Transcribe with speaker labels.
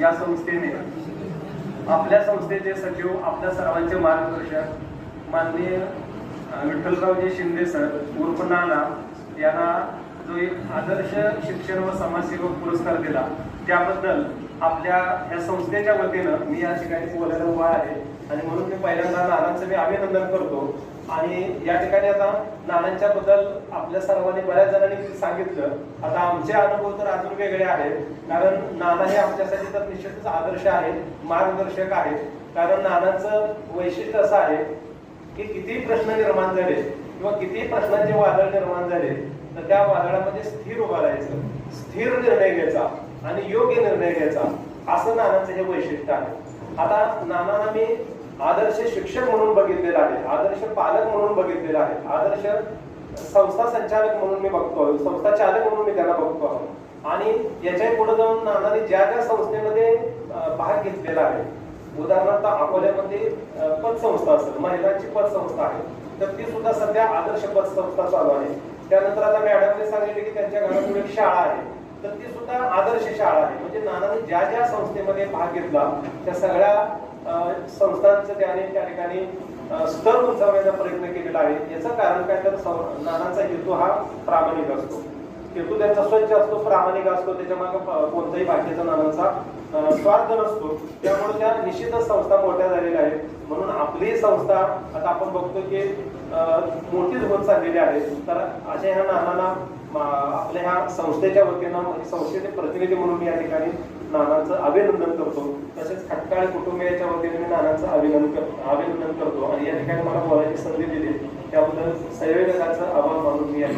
Speaker 1: या संस्थेने आपल्या संस्थेचे सचिव आपल्या सर्वांचे मार्गदर्शक माननीय विठ्ठलरावजी शिंदे सर उर्फ नाना यांना जो एक आदर्श शिक्षण व समाजसेवक पुरस्कार दिला त्याबद्दल आपल्या या संस्थेच्या वतीनं मी या ठिकाणी बोलायला उभा आहे. आणि म्हणून मी पहिल्यांदा नानांचं मी अभिनंदन करतो. आणि या ठिकाणी आता नानांच्या बद्दल आपल्या सर्वांनी बऱ्याच जणांनी सांगितलं. आता आमचे अनुभव तर अजून वेगळे आहेत. कारण नाना हे आमच्यासाठी तर निश्चितच आदर्श आहेत मार्गदर्शक आहेत. कारण नानांचं वैशिष्ट्य असं आहे की किती प्रश्न निर्माण झाले किंवा किती प्रश्नांचे वादळ निर्माण झाले तर त्या वादळामध्ये स्थिर उभा राहायचं. स्थिर निर्णय घ्यायचा आणि योग्य निर्णय घ्यायचा. असं नानांचं हे वैशिष्ट्य आहे. आता नानांना मी आदर्श शिक्षक म्हणून बघितलेला आहे आदर्श पालक म्हणून बघितलेला आहे आदर्श संस्था संचालक म्हणून मी बघतो संस्था चालक म्हणून मी त्यांना बघतो आहोत आणि याच्यापुढे जाऊन नानाने ज्या ज्या संस्थेमध्ये भाग घेतलेला आहे उदाहरणार्थ अकोल्यामध्ये पतसंस्था असेल महिलांची पतसंस्था आहे तर ती सुद्धा सध्या आदर्श पतसंस्था चालू आहे. त्यानंतर आता मॅडमने सांगितले की त्यांच्या घरातून एक शाळा आहे. तर ती सुद्धा आदर्श शाळा आहे. म्हणजे नानाने ज्या ज्या संस्थेमध्ये भाग घेतला त्या सगळ्या संस्थांचं त्याने त्या ठिकाणी स्तर उंचावण्याचा प्रयत्न केलेला आहे. याचं कारण काय? तर नानाचा नानांचा हेतू हा प्रामाणिक असतो. हेतू त्यांचा स्वच्छ असतो प्रामाणिक असतो त्याच्यामागे कोणत्याही बाकीचा नानांचा स्वार्थ नसतो. त्यामुळे त्या निश्चितच संस्था मोठ्या झालेल्या आहेत. म्हणून आपली संस्था आता आपण बघतो की मोठीच होत चाललेली आहे. तर अशा ह्या नानांना आपल्या ह्या संस्थेच्या वतीनं म्हणजे संस्थेचे प्रतिनिधी म्हणून मी या ठिकाणी नानांचं अभिनंदन करतो. तसेच खटकाळ कुटुंबियाच्या वतीने मी नानांचं अभिनंदन अभिनंदन करतो. आणि या ठिकाणी मला बोलायची संधी दिली. त्याबद्दल संयोजकांचं आभार मानून मी या